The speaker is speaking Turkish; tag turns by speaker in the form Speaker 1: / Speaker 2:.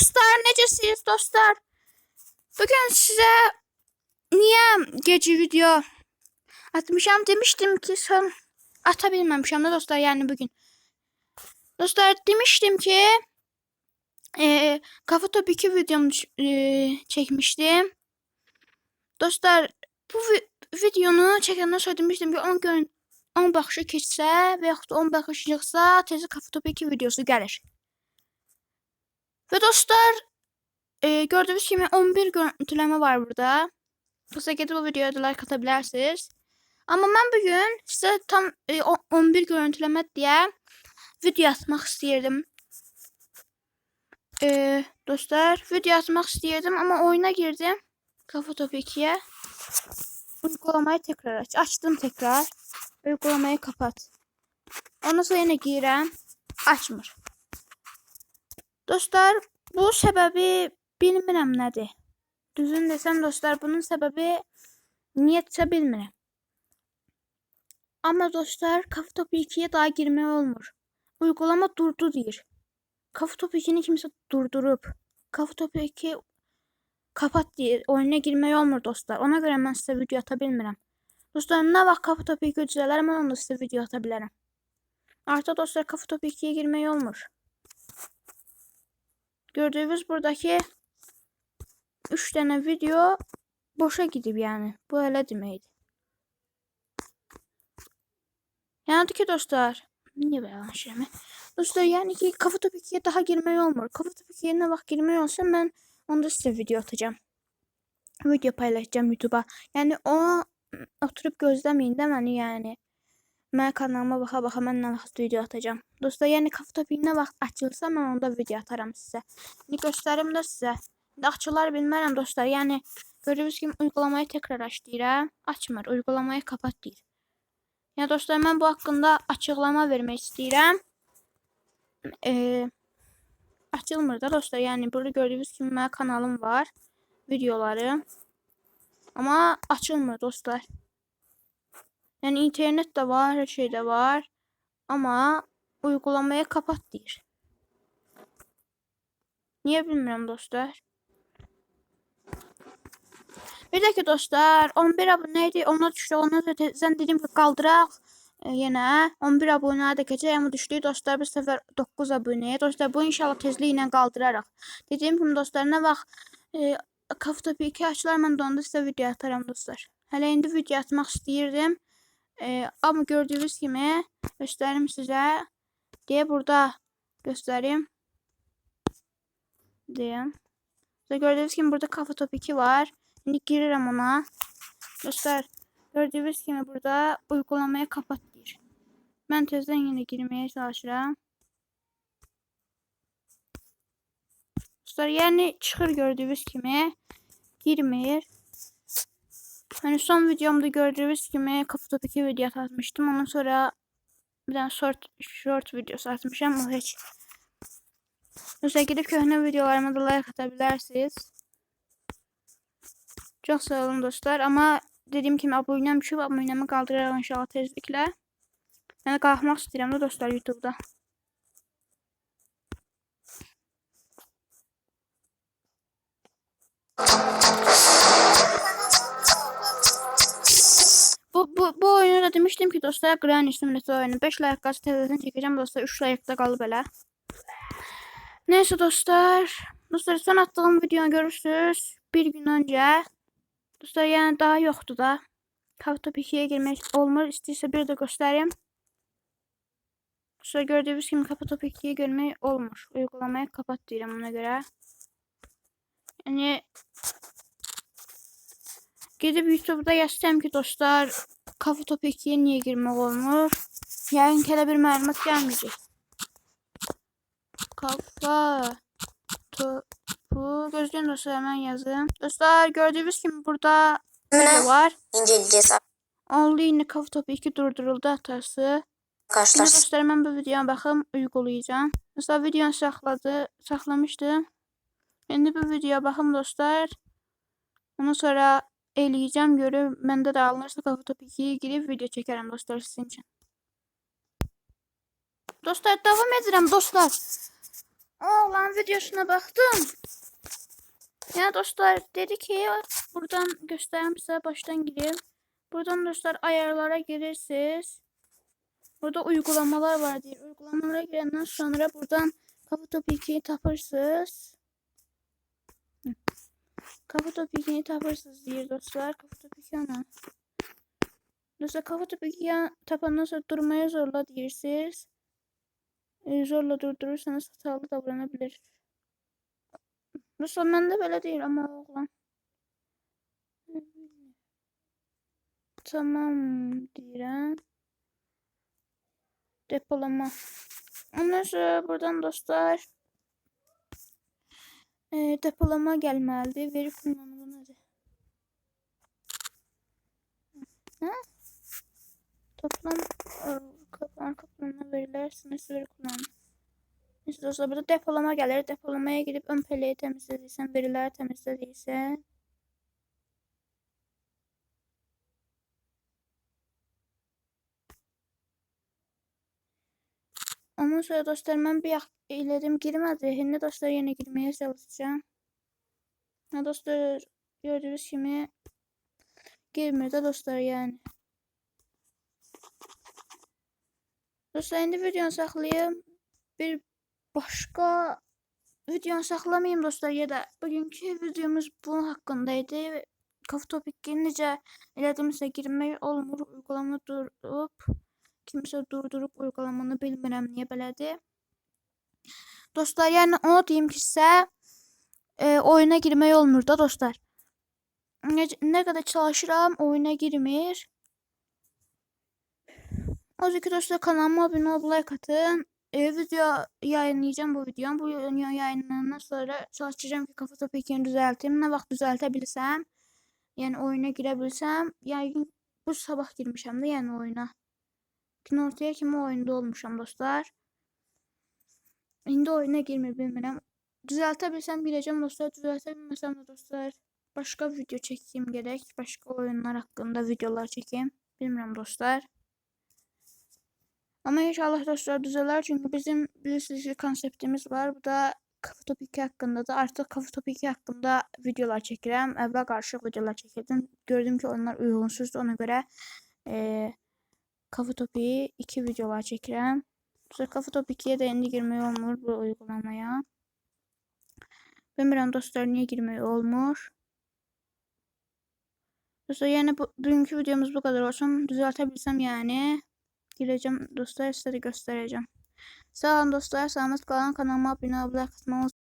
Speaker 1: dostlar, necəsiniz dostlar? Bugün size niye gece video atmışam demiştim ki son ata bilmemişim de dostlar yani bugün. Dostlar demiştim ki e, kafa top 2 videomu e, çekmiştim. Dostlar bu vi videonu çekenden sonra demiştim ki 10 gün 10 baxışı keçsə və yaxud da 10 baxış yığsa tezə kafa top 2 videosu gəlir. Ve dostlar e, gördüğünüz gibi 11 görüntüleme var burada. Dostlar gidip bu videoya da like atabilirsiniz. Ama ben bugün size tam e, o- 11 görüntüleme diye video atmak istiyordum. E, dostlar video atmak istiyordum ama oyuna girdim. Kafa Topu 2'ye. Uygulamayı tekrar aç. Açtım tekrar. Uygulamayı kapat. Ondan sonra yine girəm. Açmır. Dostlar, bu səbəbi bilmirəm nədir. Düzün desəm dostlar, bunun səbəbi niyyətsə bilmirəm. Amma dostlar, Kafa Topu 2-yə daha girmək olmur. Uygulama durdu deyir. Kafa Topu 2-ni kimsə durdurub. Kafa Topu 2 kapat deyir. Oyuna girmək olmur dostlar. Ona görə mən sizə video ata bilmirəm. Dostlar, nə vaxt Kafa Topu 2 düzələr, mən onda sizə video ata bilərəm. Artıq dostlar, Kafa Topu 2-yə girmək olmur. Gördüğünüz buradaki 3 tane video boşa gidip yani. Bu öyle demeydi. Yani ki dostlar. Böyle şey mi? Dostlar yani ki kafa topu 2'ye daha girmeye olmur. Kafa topu 2'ye ne vakit girmeye olsa ben onda size video atacağım. Video paylaşacağım YouTube'a. Yani o oturup gözlemeyin de beni yani. Mən kanalıma baxa baxa mən nə video atacağam. Dostlar, yəni kafa topu nə vaxt açılsa mən onda video ataram sizə. İndi göstərim də sizə. Açılar bilmərəm dostlar. Yəni gördüyünüz kimi uygulamayı təkrar aç deyirəm. Açmır. Uygulamayı kapat deyir. Yəni dostlar, mən bu haqqında açıqlama vermək istəyirəm. Eee açılmır da dostlar. Yəni burada gördüyünüz kimi mənim kanalım var. Videoları. Amma açılmır dostlar. Yani internet de var, her şey de var. Ama uygulamaya kapat deyir. Niye bilmirəm dostlar. Bir də ki dostlar, 11 abunə idi, ona düşdü. Ona tezdən dedim ki, qaldıraq e, yenə 11 abunəyə də keçək, amma düşdü dostlar bu səfər 9 abunəyə. Dostlar, bu inşallah tezliklə qaldıraraq. Dediyim kimi dostlar, nə vaxt e, 2 açılar, mən də onda sizə video ataram dostlar. Hələ indi video atmaq istəyirdim. Ee, ama gördüğünüz gibi göstereyim size diye burada göstereyim diyeyim. Size gördüğünüz gibi burada kafa top 2 var. Şimdi girerim ona. Dostlar gördüğünüz gibi burada uygulamayı kapat diyor. Ben tezden yine girmeye çalışıram. Dostlar yani çıxır gördüğünüz gibi girmeyir. Hani son videomda gördüğünüz gibi kafa topu 2 video atmıştım. Ondan sonra bir tane short, short videosu atmışım. O hiç. Mesela gidip köhne videolarıma da like atabilirsiniz. Çok sağ olun dostlar. Ama dediğim gibi abonem düşüp abonemi kaldırırım inşallah tezlikle. Yani kalkmak istiyorum da dostlar YouTube'da. Da demiştim ki dostlar Granny Simulator oyunu 5 like gaz televizyon çekeceğim dostlar 3 like'da kaldı böyle. Neyse dostlar. Dostlar son attığım videonu görürsünüz. Bir gün önce. Dostlar yani daha yoktu da. Kafa 2'ye girmek olmur. İstəyirsə bir de göstereyim. Dostlar gördüğünüz gibi kafa 2'ye girmek olmur. Uygulamayı kapat deyirəm ona göre. Yani Gidip YouTube'da yazsam ki dostlar kafa topu 2'ye niye girmek olmur? Yarın kere bir məlumat gelmeyecek. Kafa topu gözleyin dostlar hemen yazın. Dostlar gördüğünüz gibi burada video var.
Speaker 2: inceleyeceğiz
Speaker 1: Only yine kafa topu 2 durduruldu hatası. Şimdi
Speaker 2: arkadaşlar.
Speaker 1: dostlar ben bu videoya bakım uygulayacağım. Mesela videonu sakladı, saklamıştım. Şimdi bu videoya bakım dostlar. Ondan sonra eləyəcəm görüb məndə də alınırsa kafa top 2-yə girib video çəkərəm dostlar sizin üçün. Dostlar davam edirəm dostlar. Oğlan videosuna baktım. Ya dostlar dedi ki buradan göstereyim size baştan gireyim. Buradan dostlar ayarlara girirsiniz. Burada uygulamalar var diye. Uygulamalara girenden sonra buradan Kafa Top 2'yi tapırsınız. Kafa Top 2'yi tapırsınız diye dostlar. Kafa Top 2 ana. Dostlar Kafa Top 2'yi tapandan sonra durmaya zorla diyorsunuz. E, zorla durdurursanız hatalı davranabilir. Dostlar ben de böyle değil ama oğlan. Tamam deyirəm. Depolama. Ondan sonra buradan dostlar e, depolama gəlməlidir. Veri kullanımı nədir? Ha? Toplam arka planına veriler sınırsız veri kullanımı. Neyse dostlar burada depolama gəlir. Depolamaya gidip ön peleyi temizlediysen, veriləri temizlediysen Ondan sonra dostlar ben bir elədim girmədi. Şimdi dostlar yine girmeye çalışacağım. Ha dostlar gördüğünüz kimi girmir dostlar yani. Dostlar indi videonu saxlayım. Bir başka videonu saxlamayayım dostlar ya da bugünkü videomuz bu hakkındaydı. Kafa topikki necə elədimsə girmək olmur. Uygulama durup kimsə durdurup uygulamanı bilmirəm niyə belədir. Dostlar yəni onu deyim ki sizə e, oyuna girmək olmur da dostlar. Ne, ne kadar çalışıram oyuna girmir. Yüzden ki dostlar kanalıma abone olup like atın. E, video yayınlayacağım bu videomu. Bu video yayınlanandan sonra çalışacağım ki kafa topikini düzelteyim. Ne vaxt düzeltebilirsem. Yani oyuna girebilsem. Yani bu sabah girmişəm də yəni oyuna. Günortaya kimi oyunda olmuşam dostlar. İndi oyuna girmir bilmirəm. Düzeltebilsem gireceğim dostlar. Düzeltebilmesem de dostlar başka video çekeyim gerek. Başka oyunlar hakkında videolar çekeyim. Bilmiyorum dostlar. Ama inşallah dostlar düzeler çünkü bizim bilirsiniz ki konseptimiz var. Bu da Kafa Top 2 hakkında da artık Kafa Top 2 hakkında videolar çekirəm. Əvvəl qarışıq videolar çəkirdim. Gördüm ki onlar uyğunsuzdur. Ona göre e, Kafa Top 2 videolar çəkirəm. Sonra Kafa Top 2'ye de indi girmək olmur bu uygulamaya. Bilmirəm dostlar niyə girmək olmur. Dostlar yani bu, bugünkü videomuz bu kadar olsun. Düzeltebilsem yani gireceğim dostlar size de göstereceğim. Sağ olun dostlar. Sağlık kalın. Kanalıma abone olmayı, like